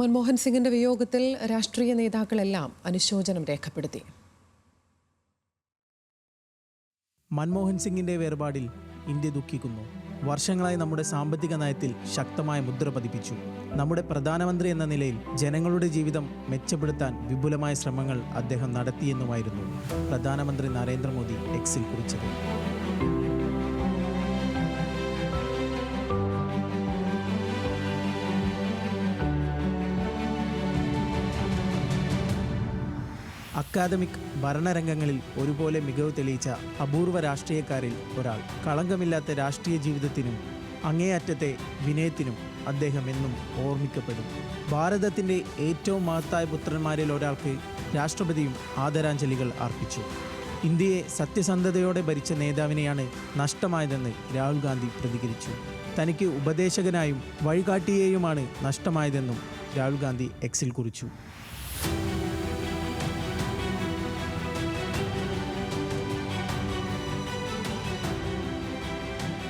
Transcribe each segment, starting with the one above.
മൻമോഹൻ സിംഗിന്റെ വിയോഗത്തിൽ രാഷ്ട്രീയ നേതാക്കളെല്ലാം അനുശോചനം രേഖപ്പെടുത്തി. മൻമോഹൻ സിംഗിന്റെ വേർപാടിൽ ഇന്ത്യ ദുഃഖിക്കുന്നു. വർഷങ്ങളായി നമ്മുടെ സാമ്പത്തിക നയത്തിൽ ശക്തമായ മുദ്ര പതിപ്പിച്ചു. നമ്മുടെ പ്രധാനമന്ത്രി എന്ന നിലയിൽ ജനങ്ങളുടെ ജീവിതം മെച്ചപ്പെടുത്താൻ വിപുലമായ ശ്രമങ്ങൾ അദ്ദേഹം നടത്തിയെന്നുമായിരുന്നു പ്രധാനമന്ത്രി നരേന്ദ്രമോദി എക്സിൽ കുറിച്ചത്. അക്കാദമിക് ഭരണരംഗങ്ങളിൽ ഒരുപോലെ മികവ് തെളിയിച്ച അപൂർവ രാഷ്ട്രീയക്കാരിൽ ഒരാൾ. കളങ്കമില്ലാത്ത രാഷ്ട്രീയ ജീവിതത്തിനും അങ്ങേയറ്റത്തെ വിനയത്തിനും അദ്ദേഹം എന്നും ഓർമ്മിക്കപ്പെടും. ഭാരതത്തിന്റെ ഏറ്റവും മഹത്തായ പുത്രന്മാരിൽ ഒരാൾക്ക് രാഷ്ട്രപതിയും ആദരാഞ്ജലികൾ അർപ്പിച്ചു. ഇന്ത്യയെ സത്യസന്ധതയോടെ ഭരിച്ച നേതാവിനെയാണ് നഷ്ടമായതെന്ന് രാഹുൽ ഗാന്ധി പ്രതികരിച്ചു. തനിക്ക് ഉപദേശകനായും വഴികാട്ടിയെയുമാണ് നഷ്ടമായതെന്നും രാഹുൽ ഗാന്ധി എക്സിൽ കുറിച്ചു.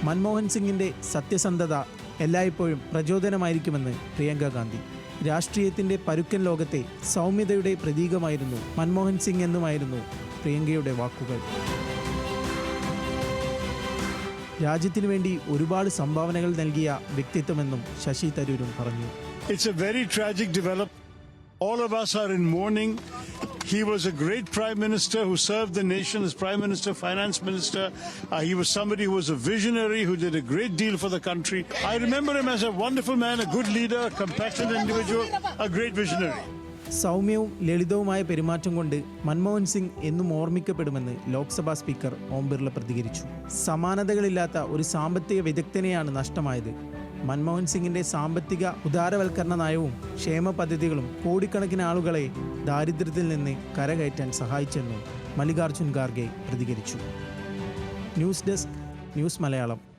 മൻമോഹൻ സിംഗിന്റെ സത്യസന്ധത എല്ലായ്പ്പോഴും പ്രചോദനമായിരിക്കുമെന്ന് പ്രിയങ്ക ഗാന്ധി. രാഷ്ട്രീയത്തിന്റെ പരുക്കൻ ലോകത്തെ സൗമ്യതയുടെ പ്രതീകമായിരുന്നു മൻമോഹൻ സിംഗ് എന്നുമായിരുന്നു പ്രിയങ്കയുടെ വാക്കുകൾ. രാജ്യത്തിനു വേണ്ടി ഒരുപാട് സംഭാവനകൾ നൽകിയ വ്യക്തിത്വമെന്നും ശശി തരൂരും പറഞ്ഞു. It's a very tragic develop all of us are in mourning. He was a great prime minister who served the nation as prime minister, finance minister. Uh, he was somebody who was a visionary who did a great deal for the country. I remember him as a wonderful man, a good leader, a compassionate individual, a great visionary. സൗമ്യവും ലളിതവുമായ പെരുമാറ്റം കൊണ്ട് മൻമോഹൻ സിംഗ് എന്നും ഓർമ്മിക്കപ്പെടുമെന്ന് Lok Sabha speaker Om Birla പ്രതികരിച്ചു സമാനതകളില്ലാത്ത ഒരു സാമ്പത്തിക വിദഗ്ധനെയാണ് നഷ്ടമായത് മൻമോഹൻ സിംഗിന്റെ സാമ്പത്തിക ഉദാരവൽക്കരണ നയവും ക്ഷേമ പദ്ധതികളും കോടിക്കണക്കിന് ആളുകളെ ദാരിദ്ര്യത്തിൽ നിന്ന് കരകയറ്റാൻ സഹായിച്ചെന്നും മല്ലികാർജുൻ ഖാർഗെ പ്രതികരിച്ചു. News desk news Malayalam.